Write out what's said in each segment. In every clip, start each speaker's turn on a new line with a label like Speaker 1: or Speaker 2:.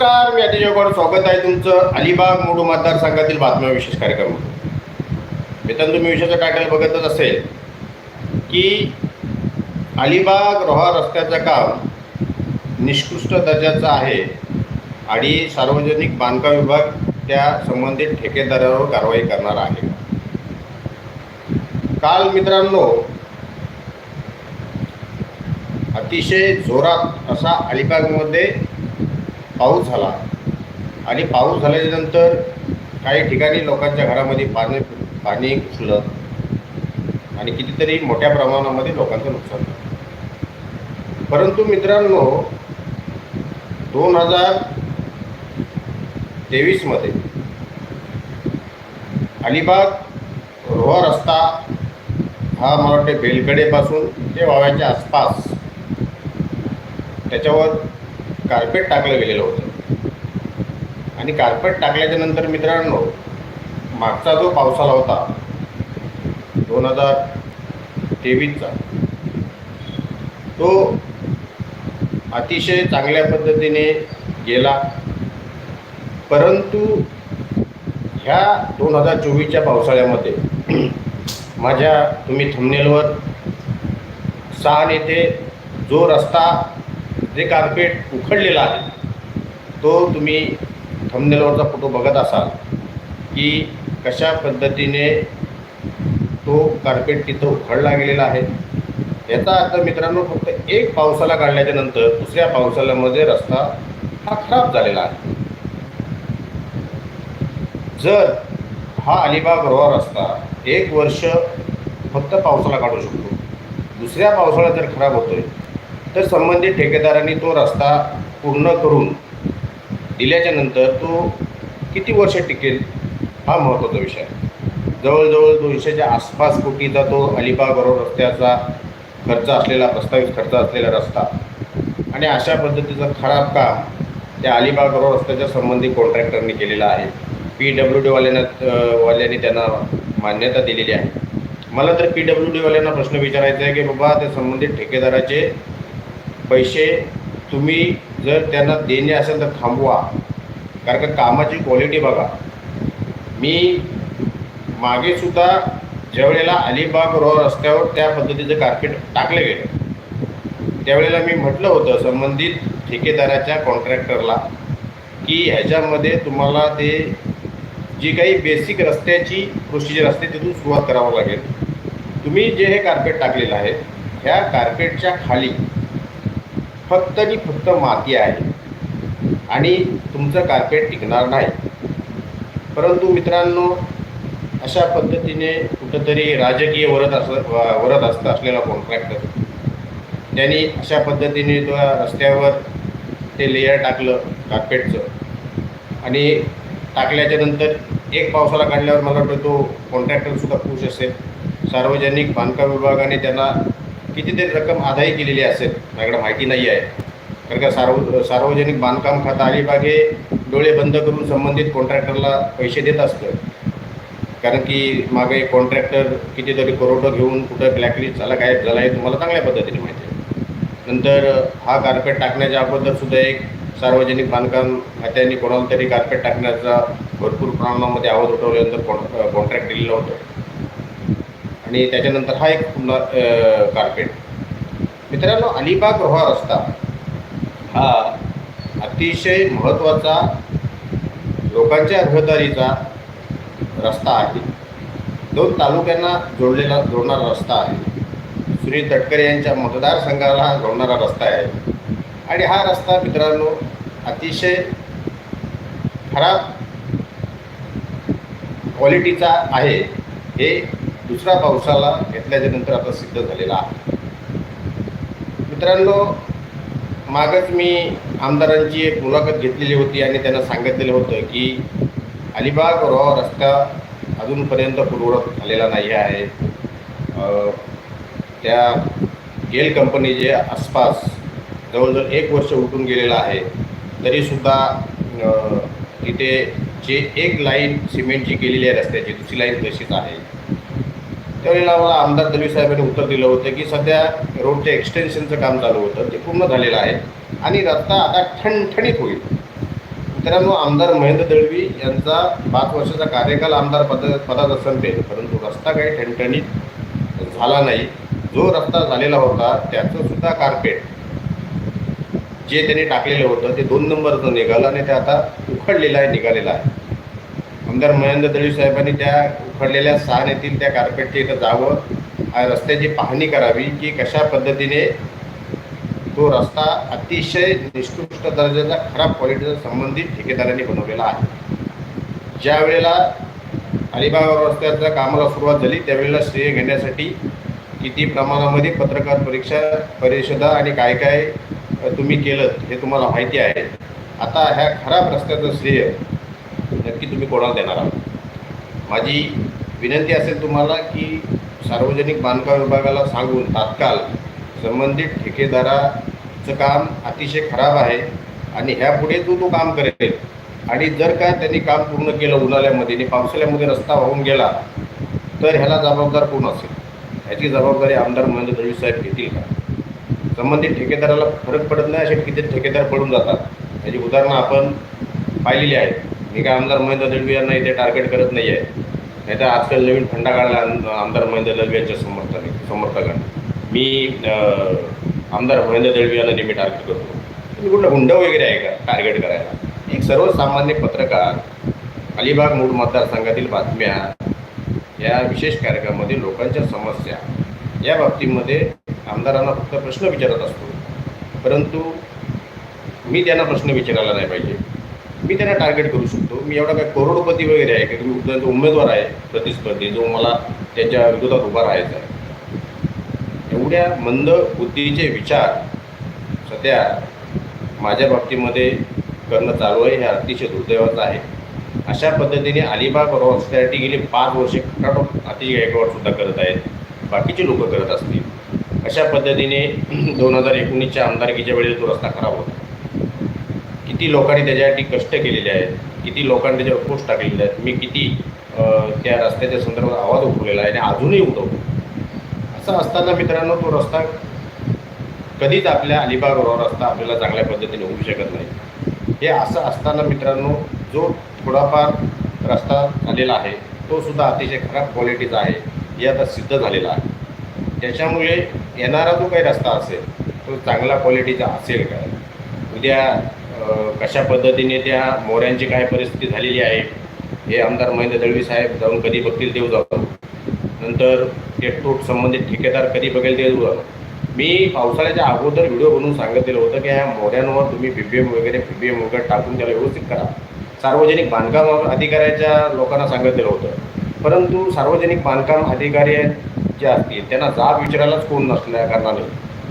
Speaker 1: नमस्कार मी अतिशय गौड स्वागत आहे तुमचं अलिबाग मोडू मतदारसंघातील बातम्या विशेष कार्यक्रम. मित्रांनो तुम्ही विषयाचं टायटल बघतच असेल की अलिबाग रोहा रस्त्याचं काम निष्कृष्ट दर्जाचं आहे आणि सार्वजनिक बांधकाम विभाग त्या संबंधित ठेकेदारावर कारवाई करणार आहे. काल मित्रांनो अतिशय जोरात असा अलिबागमध्ये पाऊस झाला. आणि पाऊस झाल्यानंतर काही ठिकाणी लोकांच्या घरामध्ये पाणी पाणी घुसलं आणि कितीतरी मोठ्या प्रमाणामध्ये लोकांचं नुकसान झालं. परंतु मित्रांनो दोन हजार तेवीसमध्ये अलिबाग रोहा रस्ता हा मला वाटते बेलकडेपासून ते वाव्याच्या आसपास त्याच्यावर कार्पेट टाकलं गेलेलं होतं. आणि कार्पेट टाकल्याच्या नंतर मित्रांनो मागचा जो पावसाला होता दोन हजार तेवीसचा तो अतिशय चांगल्या पद्धतीने गेला. परंतु ह्या दोन हजार चोवीसच्या पावसाळ्यामध्ये माझ्या तुम्ही थंबनेलवर सहा येथे जो रस्ता जे कार्पेट उखडलेला आहे तो तुम्ही थंबनेलवरचा फोटो बघत असाल की कशा पद्धतीने तो कार्पेट तिथं उखडला गेलेला आहे. याचा अर्थ मित्रांनो फक्त एक पावसाला काढल्याच्या नंतर दुसऱ्या पावसाळ्यामध्ये रस्ता हा खराब झालेला आहे. जर हा अलिबाग रोहा रस्ता एक वर्ष फक्त पावसाला काढू शकतो दुसऱ्या पावसाळ्यात जर खराब होतोय तर संबंधित ठेकेदारांनी तो रस्ता पूर्ण करून दिल्याच्या नंतर तो किती वर्ष टिकेल हा महत्त्वाचा विषय आहे. जवळजवळ दोनशेच्या आसपास कोटीचा तो अलिबाग रोड रस्त्याचा खर्च असलेला प्रस्तावित खर्च असलेला रस्ता आणि अशा पद्धतीचं खराब काम त्या अलिबाग रोड रस्त्याच्या संबंधित कॉन्ट्रॅक्टरने केलेलं आहे. पी डब्ल्यू डीवाल्यांना वाल्यांनी त्यांना मान्यता दिलेली आहे. मला तर पी डब्ल्यू डीवाल्यांना प्रश्न विचारायचा आहे की बाबा त्या संबंधित ठेकेदाराचे पैसे तुम्ही जर त्यांना देणे असेल तर थांबवा. कारण का कामाची क्वालिटी बघा. मी मागेसुद्धा ज्यावेळेला अलिबाग रोड रस्त्यावर त्या पद्धतीचं कार्पेट टाकलं गेलं त्यावेळेला मी म्हटलं होतं संबंधित ठेकेदाराच्या कॉन्ट्रॅक्टरला की ह्याच्यामध्ये तुम्हाला ते जी काही बेसिक रस्त्याची प्रोसिजर असते तिथून सुरुवात करावं लागेल. तुम्ही जे हे कार्पेट टाकलेलं आहे ह्या कार्पेटच्या खाली फक्त आणि फक्त माती आहे. आणि तुमचं कार्पेट टिकणार नाही. परंतु मित्रांनो अशा पद्धतीने कुठंतरी राजकीय वरद अस वरद असत असलेला कॉन्ट्रॅक्टर त्यांनी अशा पद्धतीने त्या रस्त्यावर ते लेयर टाकलं कार्पेटचं आणि टाकल्याच्या नंतर एक पावसाला काढल्यावर मला वाटतं तो कॉन्ट्रॅक्टरसुद्धा खुश असेल. सार्वजनिक बांधकाम विभागाने त्यांना कितीतरी रक्कम आदायी केलेली असेल. माझ्याकडे माहिती नाही आहे. कारण का सार्व सार्वजनिक बांधकाम खातं अलिबाग हे डोळे बंद करून संबंधित कॉन्ट्रॅक्टरला पैसे देत असतं कारण की मागे एक कॉन्ट्रॅक्टर कितीतरी करोडं घेऊन कुठं ब्लॅकलिस्ट झाला गायब झाला हे तुम्हाला चांगल्या पद्धतीने माहिती आहे. नंतर हा कार्पेट टाकण्याच्या अगोदरसुद्धा एक सार्वजनिक बांधकाम खात्याने कोणाला तरी कार्पेट टाकण्याचा भरपूर प्रमाणामध्ये आवाज उठवल्यानंतर कॉन कॉन्ट्रॅक्ट दिलेलं होतं. आणि त्याच्यानंतर हा एक पुन्हा कार्पेट. मित्रांनो अलिबाग रोहा रस्ता हा अतिशय महत्त्वाचा लोकांच्या रहदारीचा रस्ता आहे. दोन तालुक्यांना जोडलेला जोडणारा रस्ता आहे. सुनील तटकरे यांच्या मतदारसंघाला जोडणारा रस्ता आहे. आणि हा रस्ता मित्रांनो अतिशय खराब क्वालिटीचा आहे. हे दुसरा पावसाला घेतल्याच्या नंतर आता सिद्ध झालेला आहे. मित्रांनो मागच मी आमदारांची एक मुलाखत घेतलेली होती आणि त्यांना सांगितलेलं होतं की अलिबाग रॉ रस्ता अजूनपर्यंत पूर्ववत झालेला नाही आहे. त्या गेल कंपनीचे आसपास जवळजवळ एक वर्ष उठून गेलेलं आहे तरीसुद्धा तिथे जे एक लाईन सिमेंटची केलेली आहे रस्त्याची दुसरी लाईन तशीच आहे. त्यावेळेला मला आमदार दलवी साहेबांनी उत्तर दिलं होतं की सध्या रोडच्या एक्सटेन्शनचं काम चालू होतं ते पूर्ण झालेलं आहे आणि रस्ता आता ठणठणीत होईल. मित्रांनो आमदार महेंद्र दळवी यांचा पाच वर्षाचा कार्यकाल आमदार पद पदात असेल परंतु रस्ता काही ठणठणीत झाला नाही. जो रस्ता झालेला होता त्याचं सुद्धा कार्पेट जे त्यांनी टाकलेलं होतं ते दोन नंबरचं निघालं आणि ते आता उखडलेलं आहे निघालेलं आहे. आमदार महेंद्र दळवी साहेबांनी त्या उखडलेल्या सहा येथील त्या कार्पेटच्या इथं जावं आणि रस्त्याची पाहणी करावी की कशा पद्धतीने तो रस्ता अतिशय निष्कृष्ट दर्जाचा खराब क्वालिटीचा संबंधित ठेकेदारांनी बनवलेला आहे. ज्या वेळेला अलिबाग रस्त्याच्या कामाला सुरुवात झाली त्यावेळेला श्रेय घेण्यासाठी किती प्रमाणामध्ये पत्रकार परीक्षा परिषदा आणि काय काय तुम्ही केलं हे तुम्हाला माहिती आहे. आता ह्या खराब रस्त्याचं श्रेय नक्की तुम्ही कोणाला देणार आहात? माझी विनंती असेल तुम्हाला की सार्वजनिक बांधकाम विभागाला सांगून तात्काळ संबंधित ठेकेदाराचं काम अतिशय खराब आहे आणि ह्यापुढे तू तो काम करेल. आणि जर का त्यांनी काम पूर्ण केलं उन्हाळ्यामध्ये आणि पावसाळ्यामध्ये रस्ता वाहून गेला तर ह्याला जबाबदार कोण असेल? ह्याची जबाबदारी आमदार महेंद्र दळवी साहेब घेतील का? संबंधित ठेकेदाराला फरक पडत नाही असे किती ठेकेदार पडून जातात. याची उदाहरणं आपण पाहिलेली आहेत. मी काय आमदार महेंद्र दळवी यांना इथे टार्गेट करत नाही आहे नाही तर आजकाल नवीन फंडा काढला आमदार महेंद्र दळवी यांच्या समर्थन समर्थकांनी. मी आमदार महेंद्र दळवी यांना नेहमी टार्गेट करतो. तुम्ही कुठलं हुंड वगैरे आहे का टार्गेट करायला? एक सर्वसामान्य पत्रकार अलिबाग मूळ मतदारसंघातील बातम्या या विशेष कार्यक्रमामध्ये लोकांच्या समस्या या बाबतीमध्ये आमदारांना फक्त प्रश्न विचारत असतो. परंतु मी त्यांना प्रश्न विचारायला नाही पाहिजे. मी त्यांना टार्गेट करू शकतो. मी एवढा काय करोडपती वगैरे आहे की तुम्ही त्यांचा उमेदवार आहे प्रतिस्पर्धी जो मला त्याच्या विरोधात उभा राहायचा आहे. एवढ्या मंद बुद्धीचे विचार सध्या माझ्या बाबतीमध्ये करणं चालू आहे हे अतिशय दुर्दैवाचं आहे. अशा पद्धतीने अलिबाग रस्त्यासाठी गेली पाच वर्षे खटाटोप अतिशय गायकवाड सुद्धा करत आहेत. बाकीचे लोक करत असतील. अशा पद्धतीने दोन हजार एकोणीसच्या आमदारकीच्या वेळेस तो रस्ता खराब होता. किती लोकांनी त्याच्यासाठी कष्ट केलेले आहेत? किती लोकांनी त्याच्यावर पोस्ट टाकलेले आहेत? मी किती त्या रस्त्याच्या संदर्भात आवाज उठवलेला आहे आणि अजूनही उठवतो. असं असताना मित्रांनो तो रस्ता कधीच आपल्या अलिबाग रोड रस्ता आपल्याला चांगल्या पद्धतीने होऊ शकत नाही. हे असं असताना मित्रांनो जो थोडाफार रस्ता झालेला आहे तो सुद्धा अतिशय खराब क्वालिटीचा आहे. हे आता सिद्ध झालेला आहे. त्याच्यामुळे येणारा जो काही रस्ता असेल तो चांगला क्वालिटीचा असेल काय? उद्या कशा पद्धतीने त्या मोऱ्यांची काय परिस्थिती झालेली आहे हे आमदार महेंद्र दळवी साहेब जाऊन कधी बघतील देऊ जाऊ. नंतर ते संबंधित ठेकेदार कधी बघेल ते जाऊ. मी पावसाळ्याच्या अगोदर व्हिडिओ बनवून सांगितलेलं होतं की ह्या मोऱ्यांवर तुम्ही बी बी एम वगैरे बी बी एम वगैरे टाकून त्याला व्यवस्थित करा. सार्वजनिक बांधकाम अधिकाऱ्याच्या लोकांना सांगितलेलं होतं. परंतु सार्वजनिक बांधकाम अधिकारी जे असतील त्यांना जाब विचारायलाच कोण नसल्या कारणाने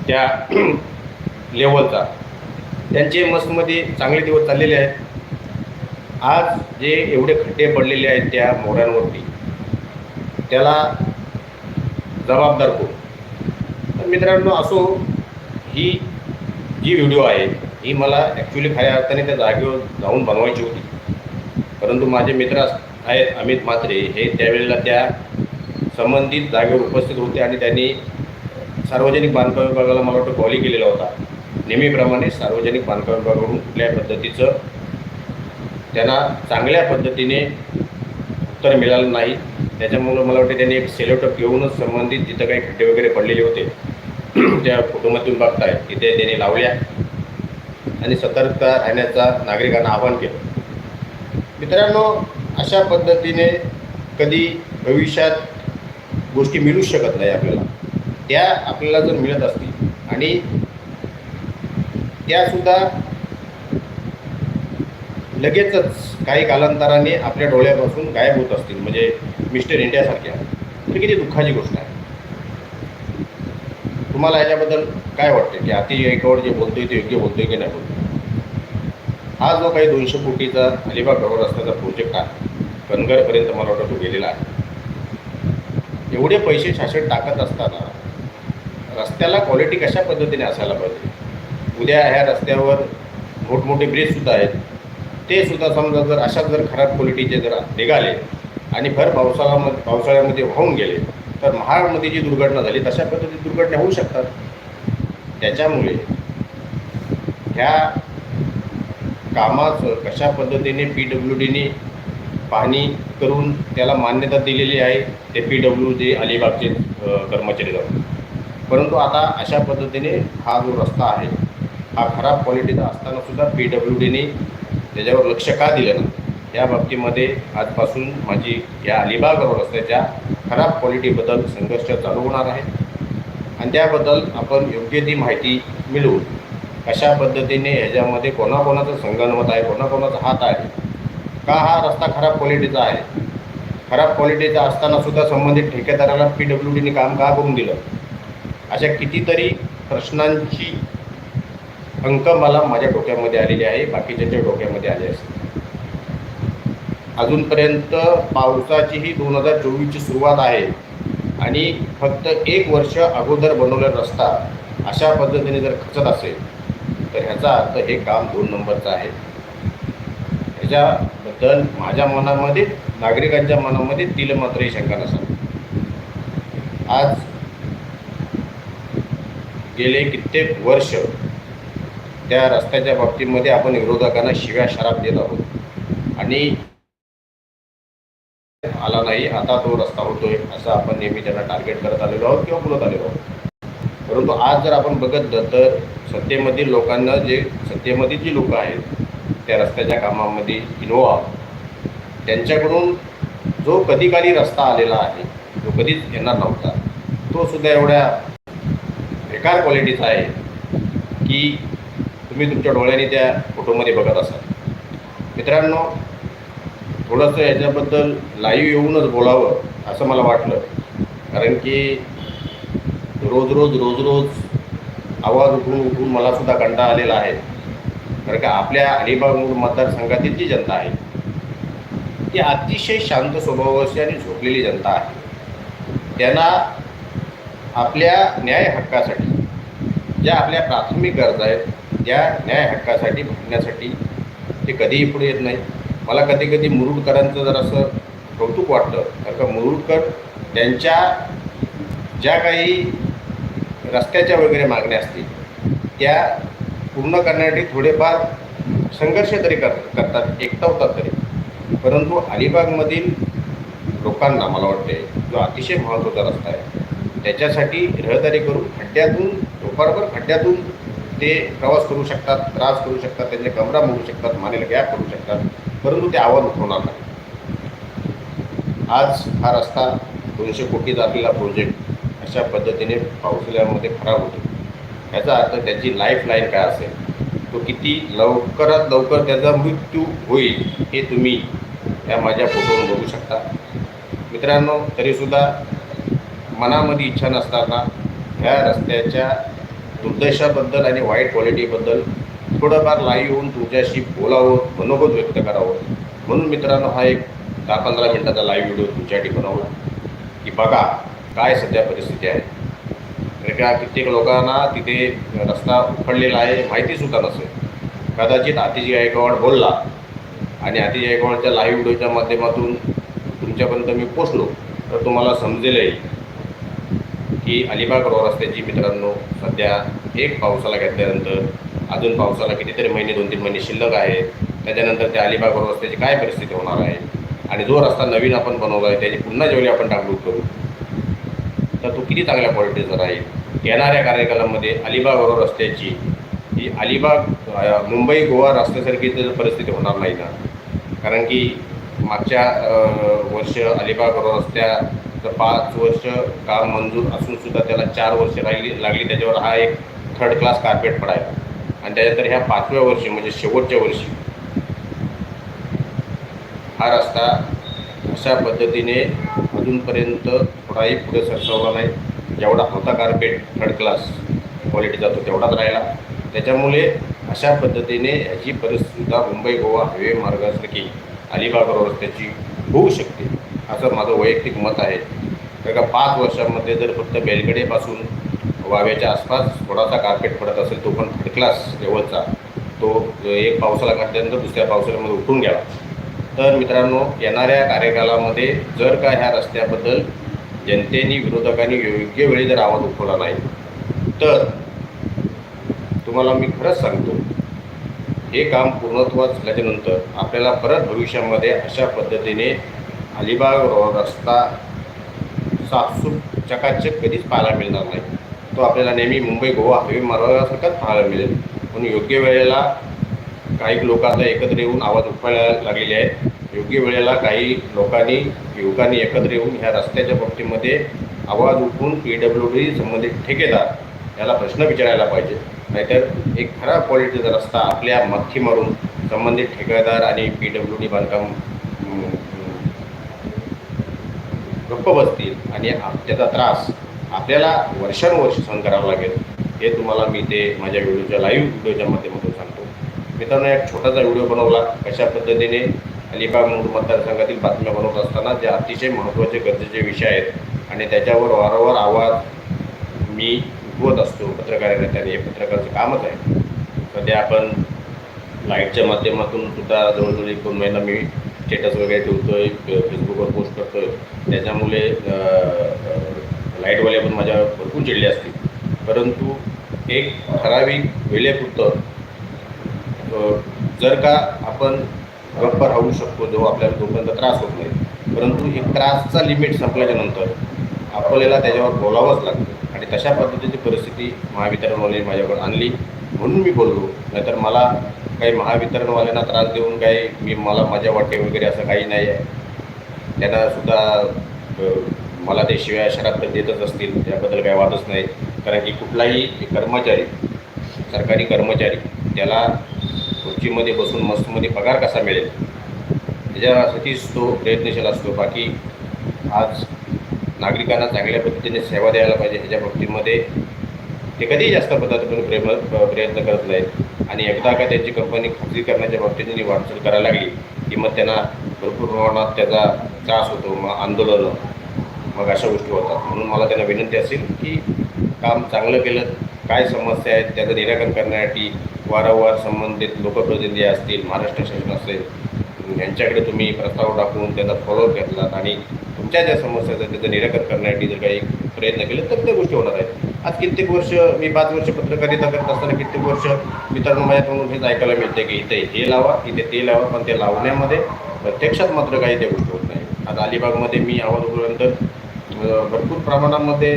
Speaker 1: त्या लेवलचा त्यांचे मस्तमध्ये चांगले दिवस चाललेले आहेत. आज जे एवढे खड्डे पडलेले आहेत त्या मोऱ्यांवरती त्याला जबाबदार कोण? तर मित्रांनो असो ही जी व्हिडिओ आहे ही मला ॲक्च्युली खऱ्या अर्थाने त्या जागेवर जाऊन बनवायची होती. परंतु माझे मित्र आहेत अमित म्हात्रे हे त्यावेळेला त्या संबंधित जागेवर उपस्थित होते आणि त्यांनी सार्वजनिक बांधकाम विभागाला मला वाटतं कॉलही केलेला होता. नेहमीप्रमाणे सार्वजनिक बांधकाम विभागाकडून कुठल्याही पद्धतीचं त्यांना चांगल्या पद्धतीने उत्तर मिळालं नाही. त्याच्यामुळं मला वाटतं त्यांनी एक सेलोटप घेऊनच संबंधित जिथं काही खड्डे वगैरे पडलेले होते त्या फोटोमधून बघताय तिथे त्यांनी लावल्या आणि सतर्कता राहण्याचा नागरिकांना आवाहन केलं. मित्रांनो अशा पद्धतीने कधी भविष्यात गोष्टी मिळूच शकत नाही आपल्याला. त्या आपल्याला जर मिळत असतील आणि त्यासुद्धा लगेचच काही कालांतराने आपल्या डोळ्यापासून गायब होत असतील. म्हणजे मिस्टर इंडियासारख्या तर किती दुःखाची गोष्ट आहे. तुम्हाला याच्याबद्दल काय वाटते की अति एकावर जे बोलतोय ते योग्य बोलतोय की नाही बोलतोय? हा जो काही दोनशे कोटीचा अलिबाग बरोबर रस्त्याचा प्रोजेक्ट आहे कनगरपर्यंत मला वाटतं तो गेलेला आहे. एवढे पैसे शासन टाकत असताना रस्त्याला क्वालिटी कशा पद्धतीने असायला पाहिजे? उद्या ह्या रस्त्यावर मोठमोठे ब्रिजसुद्धा आहेत. ते सुद्धा समजा जर अशा जर खराब क्वालिटीचे जर निघाले आणि भर पावसाळामध्ये पावसाळ्यामध्ये वाहून गेले तर महाडमध्ये जी दुर्घटना झाली तशा पद्धतीत दुर्घटना होऊ शकतात. त्याच्यामुळे ह्या कामाचं कशा पद्धतीने पी डब्ल्यू डीने पाहणी करून त्याला मान्यता दिलेली आहे ते पी डब्ल्यू डी अलिबागचे कर्मचारी जाऊन. परंतु आता अशा पद्धतीने हा जो रस्ता आहे हा खराब क्वालिटीचा असताना सुद्धा पी डब्ल्यू डीने त्याच्यावर लक्ष का दिलं ना या बाबतीमध्ये आजपासून माझी या अलिबाग रोड रस्त्याच्या खराब क्वालिटीबद्दल संघर्ष चालू होणार आहे. आणि त्याबद्दल आपण योग्य ती माहिती मिळवून कशा पद्धतीने ह्याच्यामध्ये कोणाकोणाचं संगणमत आहे कोणाकोणाचा हात आहे का हा रस्ता खराब क्वालिटीचा आहे? खराब क्वालिटीचा असताना सुद्धा संबंधित ठेकेदाराला पी डब्ल्यू डीने काम का करून दिलं? अशा कितीतरी प्रश्नांची अंक मला माझ्या डोक्यामध्ये आलेले आहे बाकीच्याच्या डोक्यामध्ये आले असते अजूनपर्यंत पावसाची ही दोन हजार चोवीसची सुरुवात आहे आणि फक्त एक वर्ष अगोदर बनवलेला रस्ता अशा पद्धतीने जर खचत असेल तर ह्याचा अर्थ हे काम दोन नंबरचं आहे. ह्याच्याबद्दल माझ्या मनामध्ये नागरिकांच्या मनामध्ये तिल मात्रही शंका नसावी. आज गेले कित्येक वर्ष त्या रस्त्याच्या बाबतीमध्ये आपण विरोधकांना शिव्या शराब देत आहोत. आणि आला नाही आता तो रस्ता होतोय असं आपण नेहमी त्यांना टार्गेट करत आलेलो आहोत किंवा बोलत आलेलो आहोत. परंतु आज जर आपण बघितलं तर सत्तेमधील लोकांना जे सत्तेमध्ये जी लोक आहेत त्या रस्त्याच्या कामामध्ये इन्व्हॉल्व त्यांच्याकडून जो कधीकाली रस्ता आलेला आहे जो कधीच येणार नव्हता. तो सुद्धा एवढ्या बेकार क्वालिटीचा आहे की तुम्ही तुमच्या डोळ्यांनी त्या फोटोमध्ये बघत असाल. मित्रांनो थोडंसं याच्याबद्दल लाईव्ह येऊनच बोलावं असं मला वाटलं. कारण की रोज रोज रोज रोज आवाज उठून उठून मलासुद्धा कंटा कंटाळा आलेला आहे. कारण का आपल्या अलिबाग मतदारसंघातील जी जनता आहे ती अतिशय शांत स्वभावाची आणि झोपलेली जनता आहे. त्यांना आपल्या न्याय हक्कासाठी ज्या आपल्या प्राथमिक गरजा आहेत त्या न्याय हक्कासाठी भांडण्यासाठी ते कधीही पुढे येत नाही मला कधी कधी मुरुडकरांचं जर असं कौतुक वाटतं कारण का मुरुडकर त्यांच्या ज्या काही रस्त्याच्या वगैरे मागण्या असतील त्या पूर्ण करण्यासाठी थोडेफार संघर्ष तरी कर करतात एकटवतात तरी. परंतु अलिबागमधील लोकांना मला वाटते जो अतिशय महत्त्वाचा रस्ता आहे त्याच्यासाठी रहदारी करून खड्ड्यातून रोपारभर खड्ड्यातून ते प्रवास करू शकतात त्रास करू शकतात त्यांच्या कमरा मोडू शकतात मानेला गॅप करू शकतात परंतु ते आव्हान उठवणार नाही. आज हा रस्ता दोनशे कोटीचा असलेला प्रोजेक्ट अशा पद्धतीने पावसाळ्यामध्ये खराब होतो. याचा अर्थ त्याची लाईफ लाईन काय असेल? तो किती लवकरात लवकर त्याचा मृत्यू होईल हे तुम्ही या माझ्या फोटोवर बघू शकता. मित्रांनो तरीसुद्धा मनामध्ये इच्छा नसताना ह्या रस्त्याच्या दुर्दशाबद्दल आणि वाईट क्वालिटीबद्दल थोडंफार लाईव्ह होऊन तुमच्याशी बोलावं मनोगत व्यक्त करावं. म्हणून मित्रांनो हा एक दहा पंधरा मिनटाचा लाईव्ह व्हिडिओ तुमच्यासाठी बनवला. की बघा काय सध्या परिस्थिती आहे. का कित्येक लोकांना तिथे रस्ता उखडलेला आहे माहितीसुद्धा नसेल. कदाचित आतिजी गायकवाड बोलला आणि आतिजी गायकवाडच्या लाईव्ह व्हिडिओच्या माध्यमातून तुमच्यापर्यंत मी पोचलो तर तुम्हाला समजेलही. की अलिबाग रोड रस्त्याची मित्रांनो सध्या एक पावसाला घेतल्यानंतर अजून पावसाला कितीतरी महिने दोन तीन महिने शिल्लक आहे. त्याच्यानंतर त्या अलिबाग रोड रस्त्याची काय परिस्थिती होणार आहे? आणि जो रस्ता नवीन आपण बनवला आहे त्याची पुन्हा जेवढी आपण डागडूक करू तर तो किती चांगल्या क्वालिटीचा राहील? येणाऱ्या कार्यकालामध्ये अलिबाग रोड रस्त्याची ही अलिबाग मुंबई गोवा रस्त्यासारखी तर परिस्थिती होणार नाही ना? कारण की मागच्या वर्ष अलिबाग रोड पाच वर्ष काम मंजूर असून सुद्धा त्याला चार वर्ष राहिली लागली. त्याच्यावर हा एक थर्ड क्लास कार्पेट पडायला. आणि त्याच्यानंतर ह्या पाचव्या वर्षी म्हणजे शेवटच्या वर्षी हा रस्ता अशा पद्धतीने अजूनपर्यंत थोडाही पुढे सरसवला नाही. जेवढा होता कार्पेट थर्ड क्लास क्वालिटीचा तो तेवढाच राहिला. त्याच्यामुळे अशा पद्धतीने ह्याची परिस्थितीसुद्धा मुंबई गोवा हायवे मार्गासारखी अलिबाग रोड रस्त्याची होऊ शकते. असं माझं वैयक्तिक मत आहे. कारण का पाच वर्षामध्ये जर फक्त बेलगडेपासून वाव्याच्या आसपास थोडासा कार्पेट पडत असेल तो पण थर्ड क्लास तो एक पावसाला घातल्यानंतर दुसऱ्या पावसाळ्यामध्ये उठून गेला. तर मित्रांनो येणाऱ्या कार्यकालामध्ये जर का ह्या रस्त्याबद्दल जनतेने विरोधकांनी योग्य वेळी जर आवाज उठवला नाही तर तुम्हाला मी खरंच सांगतो हे काम पूर्णत्वास झाल्याच्यानंतर आपल्याला परत भविष्यामध्ये अशा पद्धतीने अलिबाग रोड रस्ता साफसूफ चकाचक कधीच पाहायला मिळणार नाही. तो आपल्याला नेहमी मुंबई गोवा हायवे मार्गासारखाच पाहायला मिळेल. पण योग्य वेळेला काही लोक आता एकत्र येऊन आवाज उठवायला लागलेले आहेत. योग्य वेळेला काही लोकांनी युवकांनी एकत्र येऊन ह्या रस्त्याच्या बाबतीमध्ये आवाज उठवून पी डब्ल्यू डी संबंधित ठेकेदार याला प्रश्न विचारायला पाहिजे. नाहीतर एक खराब क्वालिटीचा रस्ता आपल्या मख्खी मारून संबंधित ठेकेदार आणि पी डब्ल्यू डी बांधकाम गप्प बसतील आणि त्याचा त्रास आपल्याला वर्षानुवर्ष सहन करावं लागेल. हे तुम्हाला मी ते माझ्या व्हिडिओच्या लाईव्ह व्हिडिओच्या माध्यमातून सांगतो. मित्रांनो एक छोटासा व्हिडिओ बनवला कशा पद्धतीने अलिबाग मूळ मतदारसंघातील बातम्या बनवत असताना जे अतिशय महत्त्वाचे गरजेचे विषय आहेत आणि त्याच्यावर वारंवार आवाज मी उठवत असतो. पत्रकार नेत्याने हे पत्रकाराचं कामच आहे. सध्या आपण लाईटच्या माध्यमातून सुद्धा जवळजवळ एक दोन महिना मी स्टेटस वगैरे ठेवतो आहे फेसबुकवर पोस्ट करतो आहे त्याच्यामुळे लाईटवाले पण माझ्या भरपूर चिडले असतील. परंतु एक ठराविक वेळेपुरतं जर का आपण गप्प राहू शकतो जो आपल्याला जोपर्यंत त्रास होत नाही. परंतु एक त्रासचा लिमिट संपल्याच्यानंतर आपल्याला त्याच्यावर बोलावंच लागतं. आणि तशा पद्धतीची परिस्थिती महावितरणवाले माझ्याकडे आणली. म्हणून मी बोललो नाहीतर मला काही महावितरणवाल्यांना त्रास देऊन काही मी मला माझ्या वाटे वगैरे असं काही नाही आहे. त्यांना सुद्धा मला ते शिवाय शराब पण देतच असतील त्याबद्दल काही वादच नाही. कारण की कुठलाही कर्मचारी सरकारी कर्मचारी त्याला खुर्चीमध्ये बसून मस्तमध्ये पगार कसा मिळेल? त्याच्यासाठीच तो प्रयत्नशील असतो. बाकी आज नागरिकांना चांगल्या पद्धतीने सेवा द्यायला पाहिजे ह्याच्या बाबतीमध्ये ते कधीही जास्त पदार्थ प्रेम प्रयत्न करत नाहीत. आणि एकदा का त्यांची कंपनी खाजगी करण्याच्या बाबतीत वाटचाल करायला लागली की मग त्यांना भरपूर प्रमाणात त्याचा त्रास होतो मग आंदोलनं मग अशा गोष्टी होतात. म्हणून मला त्यांना विनंती असेल की काम चांगलं केलं काय समस्या आहेत त्याचं निराकरण करण्यासाठी वारंवार संबंधित लोकप्रतिनिधी असतील महाराष्ट्र शासन असेल यांच्याकडे तुम्ही प्रस्ताव टाकून त्याचा फॉलोअप घेतला आणि तुमच्या ज्या समस्या आहेत त्याचं निराकरण करण्यासाठी जर काही प्रयत्न केले तर त्या गोष्टी होणार आहेत. आज कित्येक वर्ष मी पाच वर्ष पत्रकारिता करत असताना कित्येक वर्ष मित्रांनो माझ्यातून हेच ऐकायला मिळते की इथे हे लावा इथे ते लावा पण ते लावण्यामध्ये प्रत्यक्षात मात्र काही त्या गोष्टी होत नाही. आज अलिबागमध्ये मी आवाज उठवल्यानंतर भरपूर प्रमाणामध्ये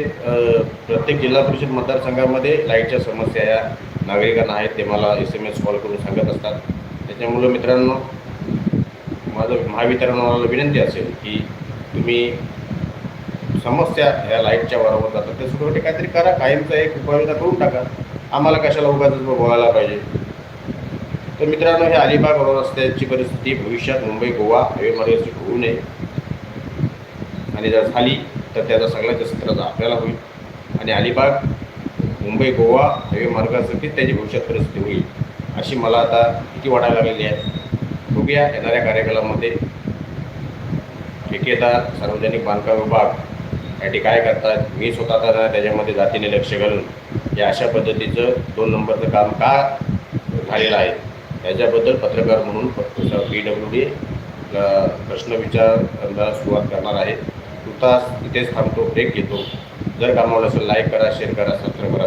Speaker 1: प्रत्येक जिल्हा परिषद मतदारसंघामध्ये लाईटच्या समस्या या नागरिकांना आहेत ते मला एस एम एस कॉल करून सांगत असतात. त्याच्यामुळं मित्रांनो माझं महावितरणाला विनंती असेल की तुम्ही समस्या ह्या लाईटच्या वारंवार जातात. ते सुद्धा काहीतरी करा. कायमचा एक उपाययोजना करून टाका. आम्हाला कशाला उगाच बोलायला पाहिजे? तर मित्रांनो हे अलिबाग रोड रस्त्याची परिस्थिती भविष्यात मुंबई गोवा हायवे मार्गाची होऊ नये. आणि जर झाली तर त्याचा सगळ्याच्या सत्राचा आपल्याला होईल. आणि अलिबाग मुंबई गोवा हायवे मार्गासाठी त्याची भविष्यात परिस्थिती होईल. अशी मला आता भीती वाटायला लागलेली आहे. बघूया येणाऱ्या कार्यक्रमामध्ये ठेकेदार सार्वजनिक बांधकाम विभाग साठी काय करतात? मी स्वतः तर त्याच्यामध्ये जातीने लक्ष घालून या अशा पद्धतीचं दोन नंबरचं काम का झालेलं आहे याच्याबद्दल पत्रकार म्हणून पी डब्ल्यू डी प्रश्न विचारायला सुरुवात करणार आहे. तुर्तास इथेच थांबतो ब्रेक घेतो. जर कामावलं असेल लाईक करा शेअर करा सबस्क्राईब करा.